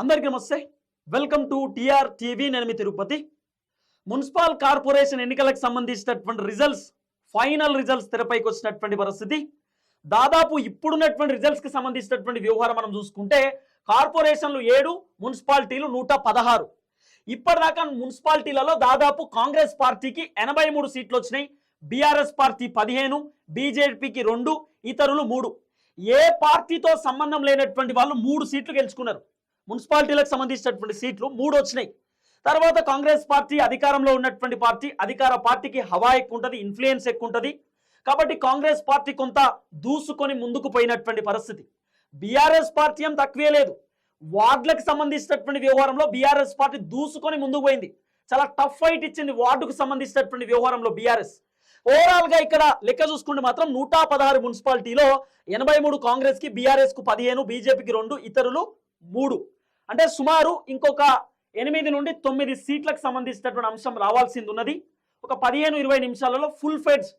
అందరికీ నమస్తే. Welcome to TR TV నేను మీ తిరుపతి. మున్సిపల్ కార్పొరేషన్ ఎన్నికలకు సంబంధించినటువంటి రిజల్ట్స్ ఫైనల్ రిజల్ట్స్ తెరపైకి వచ్చినటువంటి పరిస్థితి. దాదాపు ఇప్పుడున్నటువంటి రిజల్ట్స్కి సంబంధించినటువంటి వ్యవహారం మనం చూసుకుంటే కార్పొరేషన్లు ఏడు మున్సిపాలిటీలు నూట పదహారు. ఇప్పటిదాకా మున్సిపాలిటీలలో దాదాపు కాంగ్రెస్ పార్టీకి ఎనభై మూడు సీట్లు వచ్చినాయి. బీఆర్ఎస్ పార్టీ పదిహేను బీజేపీకి రెండు ఇతరులు మూడు. ఏ పార్టీతో సంబంధం లేనటువంటి వాళ్ళు మూడు సీట్లు గెలుచుకున్నారు. మున్సిపాలిటీలకు సంబంధించినటువంటి సీట్లు మూడు వచ్చినాయి. తర్వాత కాంగ్రెస్ పార్టీ అధికారంలో ఉన్నటువంటి పార్టీ అధికార పార్టీకి హవా ఎక్కువ ఉంటుంది ఇన్ఫ్లుయెన్స్ ఎక్కువ ఉంటుంది కాబట్టి కాంగ్రెస్ పార్టీ కొంత దూసుకొని ముందుకు పోయినటువంటి పరిస్థితి. బీఆర్ఎస్ పార్టీ ఏం తక్కువే లేదు. వార్డులకు సంబంధించినటువంటి వ్యవహారంలో బీఆర్ఎస్ పార్టీ దూసుకొని ముందుకు పోయింది. చాలా టఫ్ ఫైట్ ఇచ్చింది వార్డుకు సంబంధించినటువంటి వ్యవహారంలో బీఆర్ఎస్. ఓవరాల్గా ఇక్కడ లెక్క చూసుకుంటే మాత్రం నూట పదహారు మున్సిపాలిటీలో ఎనభై మూడు కాంగ్రెస్కి బీఆర్ఎస్కు పదిహేను బీజేపీకి రెండు ఇతరులు మూడు. అంటే సుమారు ఇంకొక ఎనిమిది నుండి తొమ్మిది సీట్లకు సంబంధించినటువంటి అంశం రావాల్సింది ఉన్నది ఒక పదిహేను ఇరవై నిమిషాలలో ఫుల్ ఫెడ్స్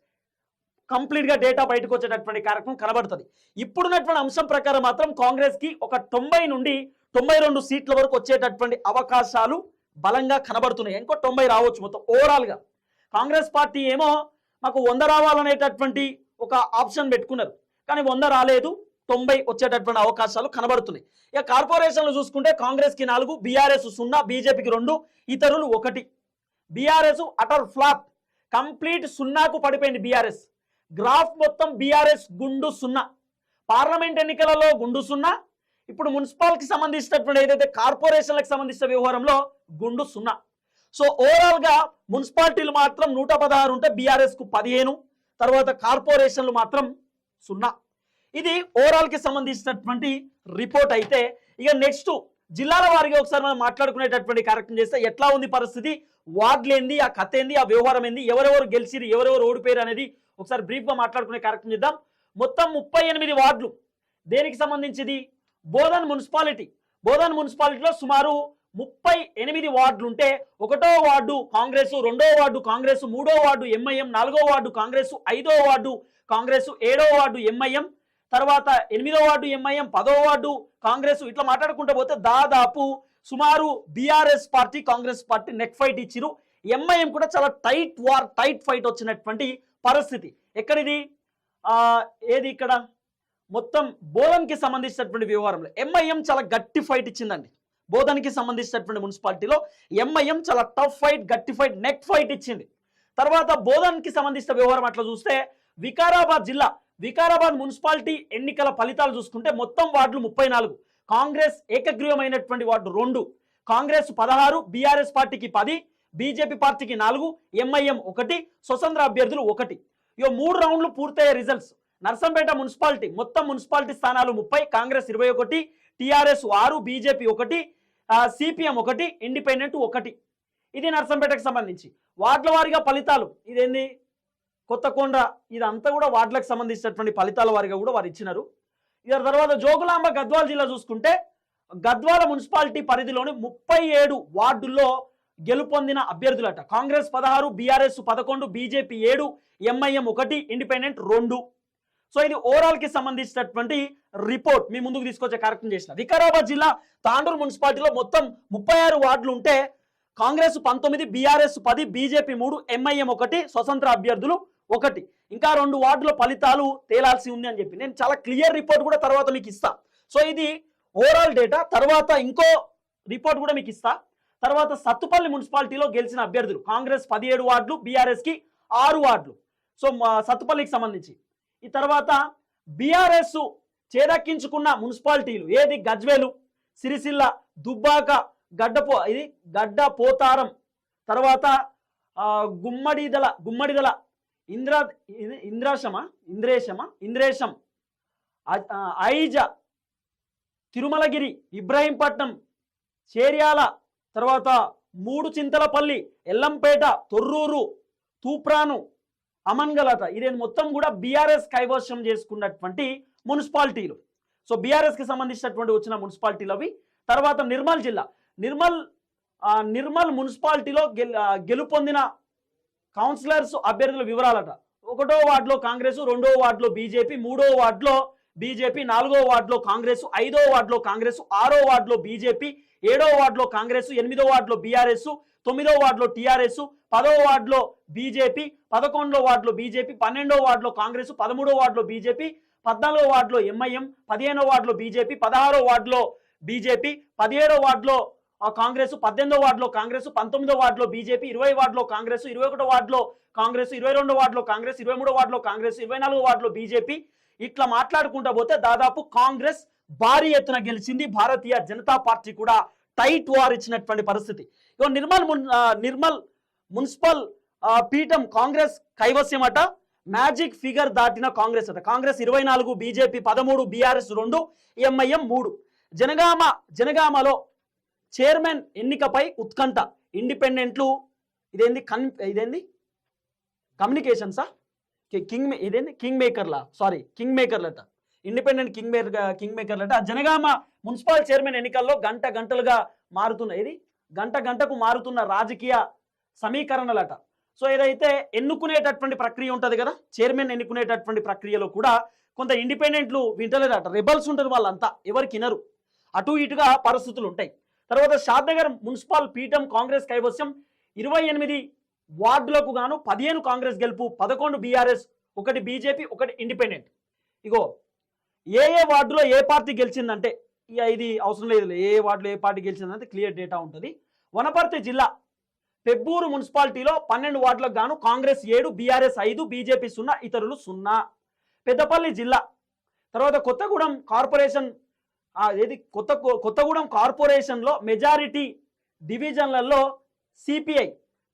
కంప్లీట్గా డేటా బయటకు వచ్చేటటువంటి కార్యక్రమం కనబడుతుంది. ఇప్పుడున్నటువంటి అంశం ప్రకారం మాత్రం కాంగ్రెస్కి ఒక తొంభై నుండి తొంభై రెండు సీట్ల వరకు వచ్చేటటువంటి అవకాశాలు బలంగా కనబడుతున్నాయి. ఇంకో తొంభై రావచ్చు మొత్తం ఓవరాల్గా కాంగ్రెస్ పార్టీ ఏమో మాకు వంద రావాలనేటటువంటి ఒక ఆప్షన్ పెట్టుకున్నారు. కానీ వంద రాలేదు. తొంభై వచ్చేటటువంటి అవకాశాలు కనబడుతున్నాయి. ఇక కార్పొరేషన్లు చూసుకుంటే కాంగ్రెస్కి నాలుగు బీఆర్ఎస్ సున్నా బీజేపీకి రెండు ఇతరులు ఒకటి. BRS utter flop. కంప్లీట్ సున్నాకు పడిపోయింది బీఆర్ఎస్. గ్రాఫ్ మొత్తం బీఆర్ఎస్ గుండు సున్నా. పార్లమెంట్ ఎన్నికలలో గుండు సున్నా. ఇప్పుడు మున్సిపాలిటీకి సంబంధించినటువంటి ఏదైతే కార్పొరేషన్లకు సంబంధించిన వ్యవహారంలో గుండు సున్నా. సో ఓవరాల్గా మున్సిపాలిటీలు మాత్రం నూట పదహారు ఉంటే బీఆర్ఎస్కు పదిహేను తర్వాత కార్పొరేషన్లు మాత్రం సున్నా. ఇది ఓవరాల్కి సంబంధించినటువంటి రిపోర్ట్ అయితే ఇక నెక్స్ట్ జిల్లాల వారిగా ఒకసారి మనం మాట్లాడుకునేటటువంటి కార్యక్రమం చేస్తే ఎట్లా ఉంది పరిస్థితి? వార్డులేంది ఆ కథ ఏంది? ఆ వ్యవహారం ఏంది? ఎవరెవరు గెలిచిరు ఎవరెవరు ఓడిపోయారు అనేది ఒకసారి బ్రీఫ్గా మాట్లాడుకునే కార్యక్రమం చేద్దాం. మొత్తం ముప్పై ఎనిమిది వార్డులు. దేనికి సంబంధించింది? బోధన్ మున్సిపాలిటీ. బోధన్ మున్సిపాలిటీలో సుమారు ముప్పై ఎనిమిది వార్డులు ఉంటే ఒకటో వార్డు కాంగ్రెస్ రెండో వార్డు కాంగ్రెస్ మూడో వార్డు ఎంఐఎం నాలుగో వార్డు కాంగ్రెస్ ఐదో వార్డు కాంగ్రెస్ ఏడో వార్డు ఎంఐఎం తర్వాత ఎనిమిదో వార్డు ఎంఐఎం పదో వార్డు కాంగ్రెస్ ఇట్లా మాట్లాడుకుంటూ పోతే దాదాపు సుమారు BRS party Congress party neck fight ఇచ్చిరు ఎంఐఎం కూడా చాలా టైట్ వార్ టైట్ ఫైట్ వచ్చినటువంటి పరిస్థితి. ఎక్కడిది? ఏది ఇక్కడ? మొత్తం బోధన్కి సంబంధించినటువంటి వ్యవహారంలో. ఎంఐఎం చాలా గట్టి ఫైట్ ఇచ్చిందండి. బోధన్కి సంబంధించినటువంటి మున్సిపాలిటీలో ఎంఐఎం చాలా టఫ్ ఫైట్ గట్టి ఫైట్ నెక్ ఫైట్ ఇచ్చింది. తర్వాత బోధన్కి సంబంధించిన వ్యవహారం అట్లా చూస్తే వికారాబాద్ జిల్లా వికారాబాద్ మున్సిపాలిటీ ఎన్నికల ఫలితాలు చూసుకుంటే మొత్తం వార్డులు ముప్పై నాలుగు. కాంగ్రెస్ ఏకగ్రీవమైనటువంటి వార్డు రెండు. కాంగ్రెస్ పదహారు బీఆర్ఎస్ పార్టీకి పది బీజేపీ పార్టీకి నాలుగు ఎంఐఎం ఒకటి స్వతంత్ర అభ్యర్థులు ఒకటి. ఇక మూడు రౌండ్లు పూర్తయ్యే రిజల్ట్స్. నర్సంపేట మున్సిపాలిటీ మొత్తం మున్సిపాలిటీ స్థానాలు ముప్పై కాంగ్రెస్ ఇరవై ఒకటి టీఆర్ఎస్ ఆరు బీజేపీ ఒకటి సిపిఎం ఒకటి ఇండిపెండెంట్ ఒకటి. ఇది నర్సంపేటకు సంబంధించి. వార్డుల వారీగా ఫలితాలు ఇదేంది? కొత్తకొండ ఇదంతా కూడా వార్డులకు సంబంధించినటువంటి ఫలితాల వారిగా కూడా వారు ఇచ్చినారు. ఇక తర్వాత జోగులాంబ గద్వాల జిల్లా చూసుకుంటే గద్వాల మున్సిపాలిటీ పరిధిలోని ముప్పై ఏడు వార్డుల్లో గెలుపొందిన అభ్యర్థులట. కాంగ్రెస్ పదహారు బీఆర్ఎస్ పదకొండు బీజేపీ ఏడు ఎంఐఎం ఒకటి ఇండిపెండెంట్ రెండు. సో ఇది ఓవరాల్కి సంబంధించినటువంటి రిపోర్ట్ మీ ముందుకు తీసుకొచ్చే కార్యక్రమం చేసిన. వికారాబాద్ జిల్లా తాండూరు మున్సిపాలిటీలో మొత్తం ముప్పై ఆరు వార్డులు ఉంటే కాంగ్రెస్ పంతొమ్మిది బీఆర్ఎస్ పది బీజేపీ మూడు ఎంఐఎం ఒకటి స్వతంత్ర అభ్యర్థులు ఒకటి. ఇంకా రెండు వార్డుల ఫలితాలు తేలాల్సి ఉంది అని చెప్పి. నేను చాలా క్లియర్ రిపోర్ట్ కూడా తర్వాత మీకు ఇస్తా. సో ఇది ఓవరాల్ డేటా. తర్వాత ఇంకో రిపోర్ట్ కూడా మీకు ఇస్తా. తర్వాత సత్తుపల్లి మున్సిపాలిటీలో గెలిచిన అభ్యర్థులు. కాంగ్రెస్ పదిహేడు వార్డులు బీఆర్ఎస్కి ఆరు వార్డులు. సో మా సత్తుపల్లికి సంబంధించి. ఈ తర్వాత బీఆర్ఎస్ చేదక్కించుకున్న మున్సిపాలిటీలు ఏది? గజ్వేలు సిరిసిల్ల దుబ్బాక గడ్డపో ఇది గడ్డ పోతారం తర్వాత గుమ్మడిదల గుమ్మడిదల ఇంద్రా ఇంద్రాశమ ఇంద్రేశమ ఇంద్రేశం. ఐజ తిరుమలగిరి ఇబ్రహీంపట్నం చేర్యాల తర్వాత మూడు చింతలపల్లి ఎల్లంపేట తొర్రూరు తూప్రాను అమన్గలత ఇది మొత్తం కూడా బీఆర్ఎస్ కైవశం చేసుకున్నటువంటి మున్సిపాలిటీలు. సో బీఆర్ఎస్కి సంబంధించినటువంటి వచ్చిన మున్సిపాలిటీలు అవి. తర్వాత నిర్మల్ జిల్లా. నిర్మల్ నిర్మల్ మున్సిపాలిటీలో గెల్ గెలుపొందిన కౌన్సిలర్స్ అభ్యర్థుల వివరాలట. ఒకటో వార్డులో కాంగ్రెస్ రెండో వార్డులో బీజేపీ మూడో వార్డులో బీజేపీ నాలుగో వార్డులో కాంగ్రెస్ ఐదో వార్డులో కాంగ్రెస్ ఆరో వార్డులో బీజేపీ ఏడో వార్డులో కాంగ్రెస్ ఎనిమిదో వార్డులో బీఆర్ఎస్ తొమ్మిదో వార్డులో టీఆర్ఎస్ పదో వార్డులో బీజేపీ పదకొండో వార్డులో బీజేపీ పన్నెండో వార్డులో కాంగ్రెస్ పదమూడో వార్డులో బీజేపీ పద్నాలుగో వార్డులో ఎంఐఎం పదిహేనో వార్డులో బీజేపీ పదహారో వార్డులో బీజేపీ పదిహేడో వార్డులో కాంగ్రెస్ పద్దెనిమిదో వార్డులో కాంగ్రెస్ పంతొమ్మిదో వార్డులో బీజేపీ ఇరవై వార్డులో కాంగ్రెస్ ఇరవై ఒకటో వార్డులో కాంగ్రెస్ ఇరవై రెండో వార్డులో కాంగ్రెస్ ఇరవై మూడో వార్డులో కాంగ్రెస్ ఇరవై నాలుగో వార్డులో బీజేపీ. ఇట్లా మాట్లాడుకుంటా పోతే దాదాపు కాంగ్రెస్ భారీ ఎత్తున గెలిచింది భారతీయ జనతా పార్టీ కూడా టైట్ వార్ ఇచ్చినటువంటి పరిస్థితి. ఇక నిర్మల్ నిర్మల్ మున్సిపల్ పీఠం కాంగ్రెస్ కైవస్యం అట మ్యాజిక్ ఫిగర్ దాటిన కాంగ్రెస్ అట. కాంగ్రెస్ ఇరవై నాలుగు బీజేపీ పదమూడు బీఆర్ఎస్ రెండు ఎంఐఎం మూడు. జనగామ జనగామలో చైర్మన్ ఎన్నికపై ఉత్కంఠ. ఇండిపెండెంట్లు ఇదేంది కన్ ఇదేంది? కమ్యూనికేషన్సా? కింగ్ మే- ఇదేంది? కింగ్ మేకర్లా? సారీ కింగ్ మేకర్లట. ఇండిపెండెంట్ కింగ్ మేకర్ కింగ్ మేకర్లట. జనగామ మున్సిపల్ చైర్మన్ ఎన్నికల్లో గంట గంటలుగా మారుతున్న ఇది గంట గంటకు మారుతున్న రాజకీయ సమీకరణలట. సో ఏదైతే ఎన్నుకునేటటువంటి ప్రక్రియ ఉంటుంది కదా చైర్మన్ ఎన్నుకునేటటువంటి ప్రక్రియలో కూడా కొంత ఇండిపెండెంట్లు వింటలేదట. రెబల్స్ ఉంటారు వాళ్ళంతా ఎవరికి వినరు అటు ఇటుగా పరిస్థితులు ఉంటాయి. తర్వాత షాద్నగర్ మున్సిపల్ పీఠం కాంగ్రెస్ కైవస్యం ఇరవై ఎనిమిది వార్డులకు గాను పదిహేను కాంగ్రెస్ గెలుపు పదకొండు బీఆర్ఎస్ ఒకటి బీజేపీ ఒకటి ఇండిపెండెంట్. ఇగో ఏ ఏ వార్డులో ఏ పార్టీ గెలిచిందంటే ఇది అవసరం లేదు ఏ ఏ వార్డులో ఏ పార్టీ గెలిచిందంటే క్లియర్ డేటా ఉంటుంది. వనపర్తి జిల్లా పెబ్బూరు మున్సిపాలిటీలో పన్నెండు వార్డులకు గాను కాంగ్రెస్ ఏడు బీఆర్ఎస్ ఐదు బీజేపీ సున్నా ఇతరులు సున్నా. పెద్దపల్లి జిల్లా తర్వాత కొత్తగూడెం కార్పొరేషన్ ఏది కొత్త కొత్తగూడెం కార్పొరేషన్లో మెజారిటీ డివిజన్లలో సిపిఐ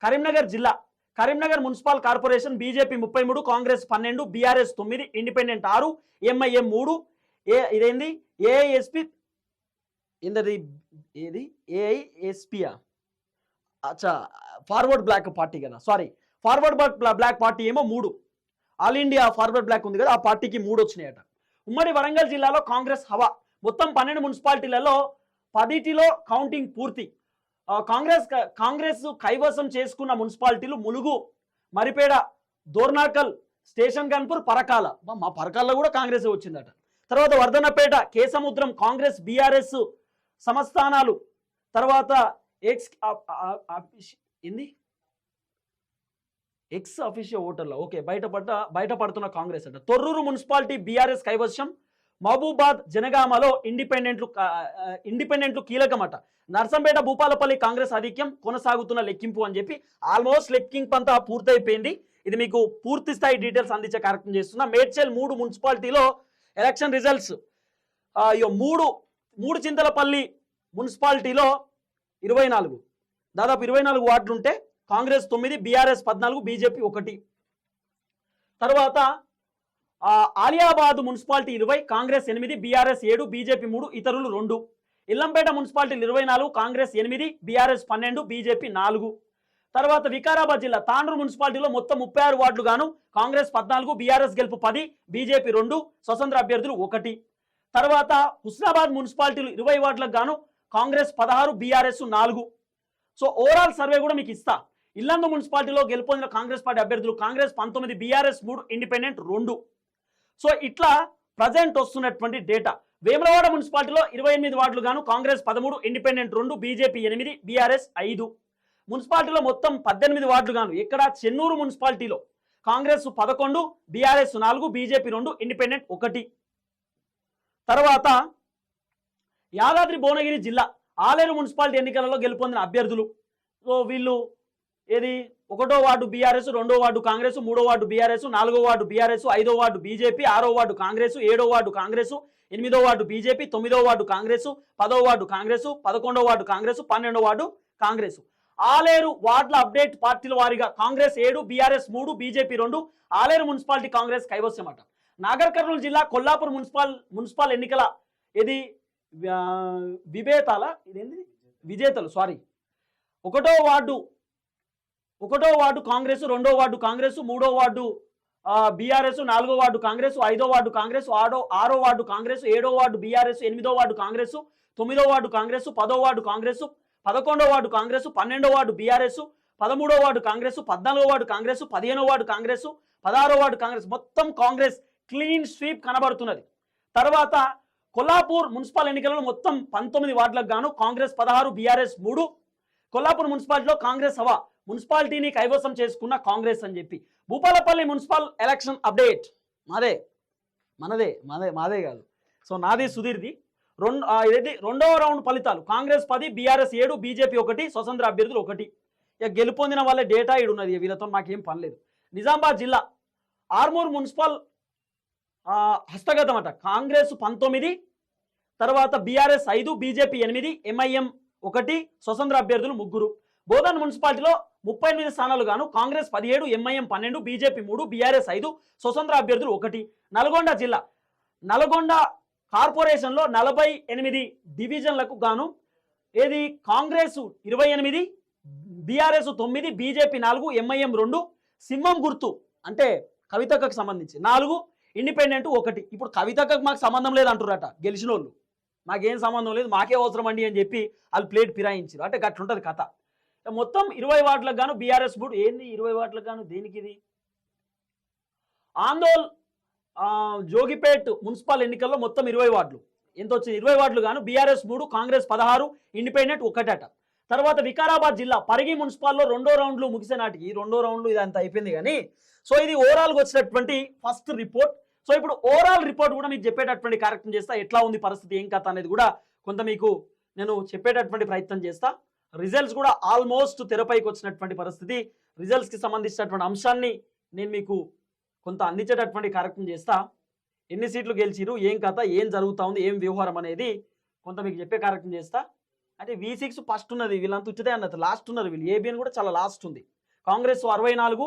కరీంనగర్ జిల్లా కరీంనగర్ మున్సిపల్ కార్పొరేషన్ బీజేపీ ముప్పై మూడు కాంగ్రెస్ పన్నెండు బీఆర్ఎస్ తొమ్మిది ఇండిపెండెంట్ ఆరు ఎంఐఎం మూడు ఏ ఇదేంది? ఏఐఎస్పి ఇందది ఏది? ఏఐఎస్పియా? అచ్చా ఫార్వర్డ్ బ్లాక్ పార్టీ కదా సారీ. ఫార్వర్డ్ బ్లాక్ పార్టీ ఏమో మూడు. ఆల్ ఇండియా ఫార్వర్డ్ బ్లాక్ ఉంది కదా ఆ పార్టీకి మూడు వచ్చినాయట. ఉమ్మడి వరంగల్ జిల్లాలో కాంగ్రెస్ హవా. మొత్తం పన్నెండు మున్సిపాలిటీలలో పదిటిలో కౌంటింగ్ పూర్తి. కాంగ్రెస్ కాంగ్రెస్ కైవసం చేసుకున్న మున్సిపాలిటీలు ములుగు మరిపేడ దోర్నాకల్ స్టేషన్ గన్పూర్ పరకాల. మా పరకాల్లో కూడా కాంగ్రెస్ వచ్చిందట. తర్వాత వర్ధనపేట కేసముద్రం కాంగ్రెస్ బీఆర్ఎస్ సంస్థానాలు తర్వాత ఎక్స్ ఏంది? X official ఓటర్లో? ఓకే బయటపడ్డ బయటపడుతున్న కాంగ్రెస్ అంట తొర్రూరు మున్సిపాలిటీ బీఆర్ఎస్ కైవశం మహబూబాద్ జనగామలో ఇండిపెండెంట్లు ఇండిపెండెంట్లు కీలకమట. నర్సంపేట భూపాలపల్లి కాంగ్రెస్ ఆధిక్యం కొనసాగుతున్న లెక్కింపు అని చెప్పి ఆల్మోస్ట్ లెక్కింపు అంతా పూర్తయిపోయింది. ఇది మీకు పూర్తి స్థాయి డీటెయిల్స్ అందించే కార్యక్రమం చేస్తున్నా. మేడ్చల్ మూడు మున్సిపాలిటీలో ఎలక్షన్ రిజల్ట్స్. మూడు మూడు చింతలపల్లి మున్సిపాలిటీలో ఇరవై నాలుగు. దాదాపు ఇరవై నాలుగు వార్డులు ఉంటే కాంగ్రెస్ తొమ్మిది బీఆర్ఎస్ పద్నాలుగు బీజేపీ ఒకటి. తర్వాత ఆలియాబాద్ మున్సిపాలిటీ ఇరవై కాంగ్రెస్ ఎనిమిది బీఆర్ఎస్ ఏడు బీజేపీ మూడు ఇతరులు రెండు. ఇల్లంపేట మున్సిపాలిటీలు ఇరవై నాలుగు కాంగ్రెస్ ఎనిమిది బీఆర్ఎస్ పన్నెండు బీజేపీ నాలుగు. తర్వాత వికారాబాద్ జిల్లా తాండ్రు మున్సిపాలిటీలో మొత్తం ముప్పై ఆరు వార్డులు గాను కాంగ్రెస్ పద్నాలుగు బీఆర్ఎస్ గెలుపు పది బీజేపీ రెండు స్వతంత్ర అభ్యర్థులు ఒకటి. తర్వాత హుస్నాబాద్ మున్సిపాలిటీలు ఇరవై వార్డులకు గాను కాంగ్రెస్ పదహారు బీఆర్ఎస్ నాలుగు. సో ఓవరాల్ సర్వే కూడా మీకు ఇస్తా. ఇల్లందు మున్సిపాలిటీలో గెలుపొందిన కాంగ్రెస్ పార్టీ అభ్యర్థులు కాంగ్రెస్ పంతొమ్మిది బీఆర్ఎస్ మూడు ఇండిపెండెంట్ రెండు. సో ఇట్లా ప్రజెంట్ వస్తున్నటువంటి డేటా. వేములవాడ మున్సిపాలిటీలో ఇరవై ఎనిమిది వార్డులు గాను కాంగ్రెస్ పదమూడు ఇండిపెండెంట్ రెండు బీజేపీ ఎనిమిది బీఆర్ఎస్ ఐదు. మున్సిపాలిటీలో మొత్తం పద్దెనిమిది వార్డులు గాను ఇక్కడ చెన్నూరు మున్సిపాలిటీలో కాంగ్రెస్ పదకొండు బీఆర్ఎస్ నాలుగు బీజేపీ రెండు ఇండిపెండెంట్ ఒకటి. తర్వాత యాదాద్రి భువనగిరి జిల్లా ఆలేరు మున్సిపాలిటీ ఎన్నికలలో గెలుపొందిన అభ్యర్థులు. సో వీళ్ళు ఏది? ఒకటో వార్డు బీఆర్ఎస్ రెండో వార్డు కాంగ్రెస్ మూడో వార్డు బీఆర్ఎస్ నాలుగో వార్డు బీఆర్ఎస్ ఐదో వార్డు బీజేపీ ఆరో వార్డు కాంగ్రెస్ ఏడో వార్డు కాంగ్రెస్ ఎనిమిదో వార్డు బీజేపీ తొమ్మిదో వార్డు కాంగ్రెస్ పదో వార్డు కాంగ్రెస్ పదకొండో వార్డు కాంగ్రెస్ పన్నెండో వార్డు కాంగ్రెస్. ఆలేరు వార్డుల అప్డేట్ పార్టీల వారీగా కాంగ్రెస్ ఏడు బీఆర్ఎస్ మూడు బీజేపీ రెండు ఆలేరు మున్సిపాలిటీ కాంగ్రెస్ కైవస్యమట నాగర్ కర్నూలు జిల్లా కొల్లాపూర్ మున్సిపల్ మున్సిపల్ ఎన్నికల ఇది విభేతాల ఇదేంది? విజేతలు సారీ. ఒకటో వార్డు ఒకటో వార్డు కాంగ్రెస్ రెండో వార్డు కాంగ్రెస్ మూడో వార్డు బీఆర్ఎస్ నాలుగో వార్డు కాంగ్రెస్ ఐదో వార్డు కాంగ్రెస్ ఆడో ఆరో వార్డు కాంగ్రెస్ ఏడో వార్డు బీఆర్ఎస్ ఎనిమిదో వార్డు కాంగ్రెస్ తొమ్మిదో వార్డు కాంగ్రెస్ పదో వార్డు కాంగ్రెస్ పదకొండో వార్డు కాంగ్రెస్ పన్నెండో వార్డు బీఆర్ఎస్ పదమూడో వార్డు కాంగ్రెస్ పద్నాలుగో వార్డు కాంగ్రెస్ పదిహేనో వార్డు కాంగ్రెస్ పదహారో వార్డు కాంగ్రెస్ మొత్తం కాంగ్రెస్ క్లీన్ స్వీప్ కనబడుతున్నది తర్వాత కొల్లాపూర్ మున్సిపల్ ఎన్నికలలో మొత్తం పంతొమ్మిది వార్డులకు గాను కాంగ్రెస్ పదహారు బీఆర్ఎస్ మూడు కొల్లాపూర్ మున్సిపాలిటీలో కాంగ్రెస్ హవా మున్సిపాలిటీని కైవసం చేసుకున్న కాంగ్రెస్ అని చెప్పి. Bhupalpally municipal election update. మాదే. మనదే మాదే మాదే కాదు. సో నాది సుధీర్ది. రెండు ఏది ఇదేంటి? రెండవ రౌండ్ ఫలితాలు. కాంగ్రెస్ పది బీఆర్ఎస్ ఏడు బీజేపీ ఒకటి స్వతంత్ర అభ్యర్థులు ఒకటి. ఇక గెలుపొందిన వాళ్ళ డేటా ఈడు ఉన్నది. వీళ్ళతో మాకేం పనిలేదు నిజామాబాద్ జిల్లా ఆర్మూర్ మున్సిపల్ హస్తగతం అట. కాంగ్రెస్ పంతొమ్మిది తర్వాత బీఆర్ఎస్ ఐదు బీజేపీ ఎనిమిది ఎంఐఎం ఒకటి స్వతంత్ర అభ్యర్థులు ముగ్గురు. బోధన్ మున్సిపాలిటీలో ముప్పై ఎనిమిది స్థానాలు గాను కాంగ్రెస్ పదిహేడు ఎంఐఎం పన్నెండు బీజేపీ మూడు బీఆర్ఎస్ ఐదు స్వతంత్ర అభ్యర్థులు ఒకటి. నల్గొండ జిల్లా. నల్గొండ కార్పొరేషన్లో నలభై ఎనిమిది డివిజన్లకు గాను ఏది కాంగ్రెస్ ఇరవై ఎనిమిది బీఆర్ఎస్ తొమ్మిది బీజేపీ నాలుగు ఎంఐఎం రెండు సింహం గుర్తు అంటే కవితకు సంబంధించి. నాలుగు ఇండిపెండెంట్ ఒకటి. ఇప్పుడు కవితకు మాకు సంబంధం లేదు గెలిచిన వాళ్ళు మాకేం సంబంధం లేదు మాకే అవసరం అండి అని చెప్పి వాళ్ళు ప్లేట్ ఫిరాయించారు. అంటే గట్లుంటది కథ. మొత్తం ఇరవై వాట్లకు గాను బీఆర్ఎస్ బుడ్ ఏంది ఇరవై వాట్లకు గాను దేనికి ఇది? ఆందోళన్ జోగిపేట్ మున్సిపల్ ఎన్నికల్లో మొత్తం ఇరవై వార్డులు. ఎంత వచ్చింది ఇరవై వార్డులు గాను బీఆర్ఎస్ మూడు కాంగ్రెస్ పదహారు ఇండిపెండెంట్ ఒకటట తర్వాత వికారాబాద్ జిల్లా పరిగి మున్సిపాల్లో రెండో రౌండ్లు ముగిసే నాటికి రెండో రౌండ్లు ఇదంతా అయిపోయింది కానీ సో ఇది ఓవరాల్గా వచ్చినటువంటి ఫస్ట్ రిపోర్ట్. సో ఇప్పుడు ఓవరాల్ రిపోర్ట్ కూడా మీకు చెప్పేటటువంటి కార్యక్రమం చేస్తా ఎట్లా ఉంది పరిస్థితి ఏం కథ అనేది కూడా కొంత మీకు నేను చెప్పేటటువంటి ప్రయత్నం చేస్తా. రిజల్ట్స్ కూడా ఆల్మోస్ట్ తెరపైకి వచ్చినటువంటి పరిస్థితి. రిజల్ట్స్కి సంబంధించినటువంటి అంశాన్ని నేను మీకు కొంత అందించేటటువంటి కార్యక్రమం చేస్తా. ఎన్ని సీట్లు గెలిచిరు ఏం కథ ఏం జరుగుతూ ఉంది ఏం వ్యవహారం అనేది కొంత మీకు చెప్పే కార్యక్రమం చేస్తా. అంటే వి సిక్స్ ఫస్ట్ ఉన్నది వీళ్ళంతా ఉచితే అన్నది లాస్ట్ ఉన్నారు వీళ్ళు ఏబిఎన్ కూడా చాలా లాస్ట్ ఉంది. కాంగ్రెస్ అరవై నాలుగు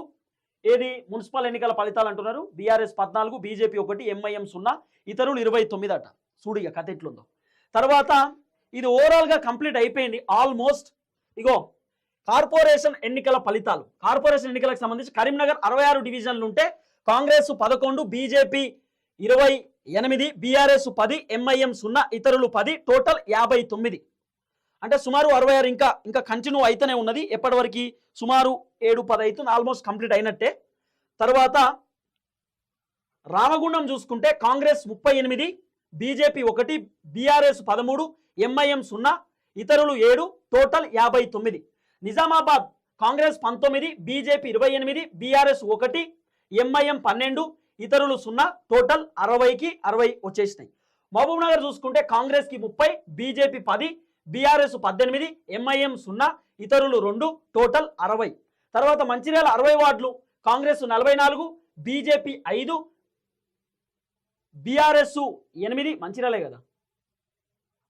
ఏది? మున్సిపల్ ఎన్నికల ఫలితాలు అంటున్నారు. బీఆర్ఎస్ పద్నాలుగు బీజేపీ ఒకటి ఎంఐఎం సున్నా ఇతరులు ఇరవై తొమ్మిది అట. చూడు ఇక కథ ఎట్లుందో. తర్వాత ఇది ఓవరాల్గా కంప్లీట్ అయిపోయింది. ఆల్మోస్ట్ ఇగో కార్పొరేషన్ ఎన్నికల ఫలితాలు. కార్పొరేషన్ ఎన్నికలకు సంబంధించి కరీంనగర్ అరవై ఆరు డివిజన్లు ఉంటే కాంగ్రెస్ పదకొండు బీజేపీ ఇరవై ఎనిమిది బీఆర్ఎస్ పది ఎంఐఎం సున్నా ఇతరులు పది టోటల్ యాభై తొమ్మిది. అంటే సుమారు అరవై ఆరు ఇంకా ఇంకా కంటిన్యూ అయితేనే ఉన్నది. ఎప్పటివరకు? సుమారు ఏడు పది అవుతుంది ఆల్మోస్ట్ కంప్లీట్ అయినట్టే. తర్వాత రామగుండం చూసుకుంటే కాంగ్రెస్ ముప్పై ఎనిమిది బీజేపీ ఒకటి బీఆర్ఎస్ పదమూడు ఎంఐఎం సున్నా ఇతరులు ఏడు టోటల్ యాభై తొమ్మిది. నిజామాబాద్ కాంగ్రెస్ పంతొమ్మిది బీజేపీ ఇరవై ఎనిమిది బీఆర్ఎస్ ఒకటి ఎంఐఎం పన్నెండు ఇతరులు సున్నా టోటల్ అరవైకి అరవై వచ్చేసినాయి. మహబూబ్ నగర్ చూసుకుంటే కాంగ్రెస్కి ముప్పై బీజేపీ పది బీఆర్ఎస్ పద్దెనిమిది ఎంఐఎం సున్నా ఇతరులు రెండు టోటల్ అరవై. తర్వాత మంచిర్యాల అరవై వార్డులు కాంగ్రెస్ నలభై నాలుగు బీజేపీ ఐదు బీఆర్ఎస్ ఎనిమిది మంచిర్యాలే కదా.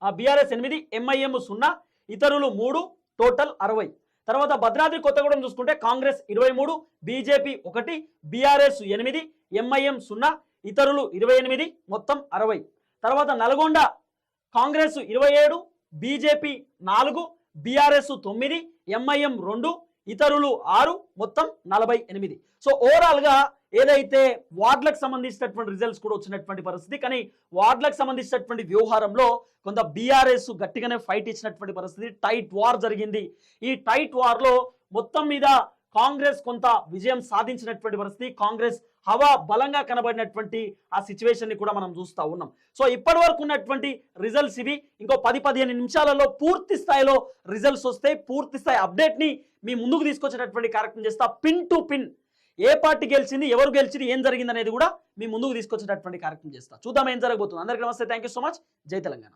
ఆ బీఆర్ఎస్ ఎనిమిది ఎంఐఎం సున్నా ఇతరులు మూడు టోటల్ అరవై. తర్వాత భద్రాద్రి కొత్తగూడెం చూసుకుంటే కాంగ్రెస్ ఇరవై మూడు బీజేపీ ఒకటి బీఆర్ఎస్ ఎనిమిది ఎంఐఎం సున్నా ఇతరులు ఇరవై ఎనిమిది మొత్తం అరవై. తర్వాత నల్గొండ కాంగ్రెస్ ఇరవై ఏడు బీజేపీ నాలుగు బీఆర్ఎస్ తొమ్మిది ఎంఐఎం రెండు ఇతరులు ఆరు మొత్తం నలభై ఎనిమిది. సో ఓవరాల్గా ఏదైతే వార్డులకు సంబంధించినటువంటి రిజల్ట్స్ కూడా వచ్చినటువంటి పరిస్థితి కానీ వార్డులకు సంబంధించినటువంటి వ్యవహారంలో కొంత బీఆర్ఎస్ గట్టిగానే ఫైట్ ఇచ్చినటువంటి పరిస్థితి టైట్ వార్ జరిగింది. ఈ టైట్ వార్లో మొత్తం మీద కాంగ్రెస్ కొంత విజయం సాధించినటువంటి పరిస్థితి కాంగ్రెస్ హవా బలంగా కనబడినటువంటి ఆ సిచ్యువేషన్ని కూడా మనం చూస్తూ ఉన్నాం. సో ఇప్పటి వరకు ఉన్నటువంటి రిజల్ట్స్ ఇవి ఇంకో పది పదిహేను నిమిషాలలో పూర్తి స్థాయిలో రిజల్ట్స్ వస్తాయి పూర్తి స్థాయి అప్డేట్ని మీ ముందుకు తీసుకొచ్చేటటువంటి కార్యక్రమం చేస్తా. పిన్ టు పిన్ ఏ పార్టీ గెలిచింది ఎవరు గెలిచింది ఏం జరిగింది అనేది కూడా మీ ముందుకు తీసుకొచ్చేటటువంటి కార్యక్రమం చేస్తా. చూద్దాం ఏం జరగబోతుంది. అందరికీ నమస్తే. థ్యాంక్ యూ సో మచ్ జై తెలంగాణ.